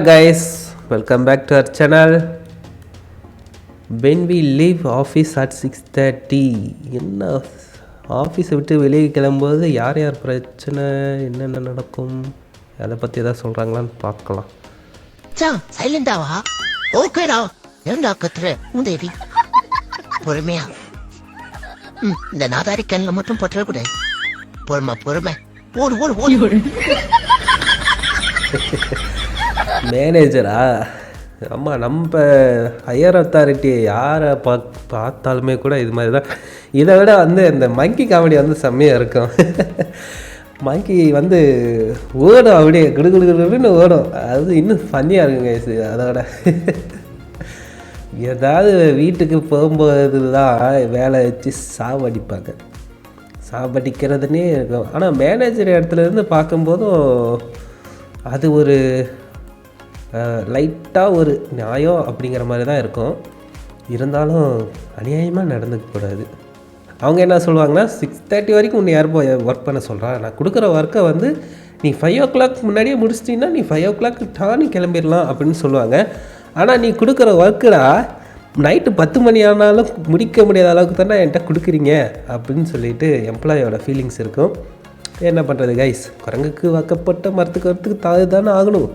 guys welcome back to our channel. When we leave office at 6:30 என்ன ஆஃபீஸை விட்டு வெளியே கிளம்பும்போது யார் யார் பிரச்சனை என்னென்ன நடக்கும் அதை பற்றி எதாவது சொல்கிறாங்களான்னு பார்க்கலாம். மச்சான் சைலண்டாவா ஓகேடா ஏன்டா கத்துற? உதவி பொறுமையா. ம், இந்த நாதாரி கண்ணில் மட்டும் பற்றக்கூடாது பொறுமை பொறுமை. ஓடு ஓடு ஓடு. மேனேஜரா ஆமாம் நம்ம ஹையர் அத்தாரிட்டி யாரை பா பார்த்தாலுமே கூட இது மாதிரி தான் இதை விட வந்து இந்த மங்கி காமெடி வந்து செம்மையாக இருக்கும். மங்கி வந்து ஓடும் அப்படியே குடு குடு குடுன்னு ஓடும். அது இன்னும் ஃபன்னியாக இருக்குங்க இது அதோட ஏதாவது வீட்டுக்கு போகும்போது தான் வேலை வச்சு சாவடிப்பாங்க. சாவடிக்கிறதுனே இருக்கும். ஆனால் மேனேஜர் இடத்துல இருந்து பார்க்கும்போதும் அது ஒரு லைட்டாக ஒரு நியாயம் அப்படிங்கிற மாதிரி தான் இருக்கும். இருந்தாலும் அநியாயமாக நடந்துக்கக்கூடாது அவங்க என்ன சொல்லுவாங்கன்னா சிக்ஸ் தேர்ட்டி வரைக்கும் உன்னை யார் போய் ஒர்க் பண்ண சொல்கிறா நான் கொடுக்குற ஒர்க்கை வந்து நீ ஃபைவ் ஓ கிளாக் முன்னாடியே முடிச்சிட்டிங்கன்னா நீ ஃபைவ் ஓ கிளாக் டானு கிளம்பிடலாம் அப்படின்னு சொல்லுவாங்க. ஆனால் நீ கொடுக்குற ஒர்க்குடா நைட்டு பத்து மணி ஆனாலும் முடிக்க முடியாத அளவுக்கு தானே என்கிட்ட கொடுக்குறீங்க அப்படின்னு சொல்லிட்டு எம்ப்ளாயோட ஃபீலிங்ஸ் இருக்கும். என்ன பண்ணுறது கைஸ் குரங்குக்கு வாக்கப்பட்ட மரத்துக்கு வரத்துக்கு தாது தானே ஆகணும்.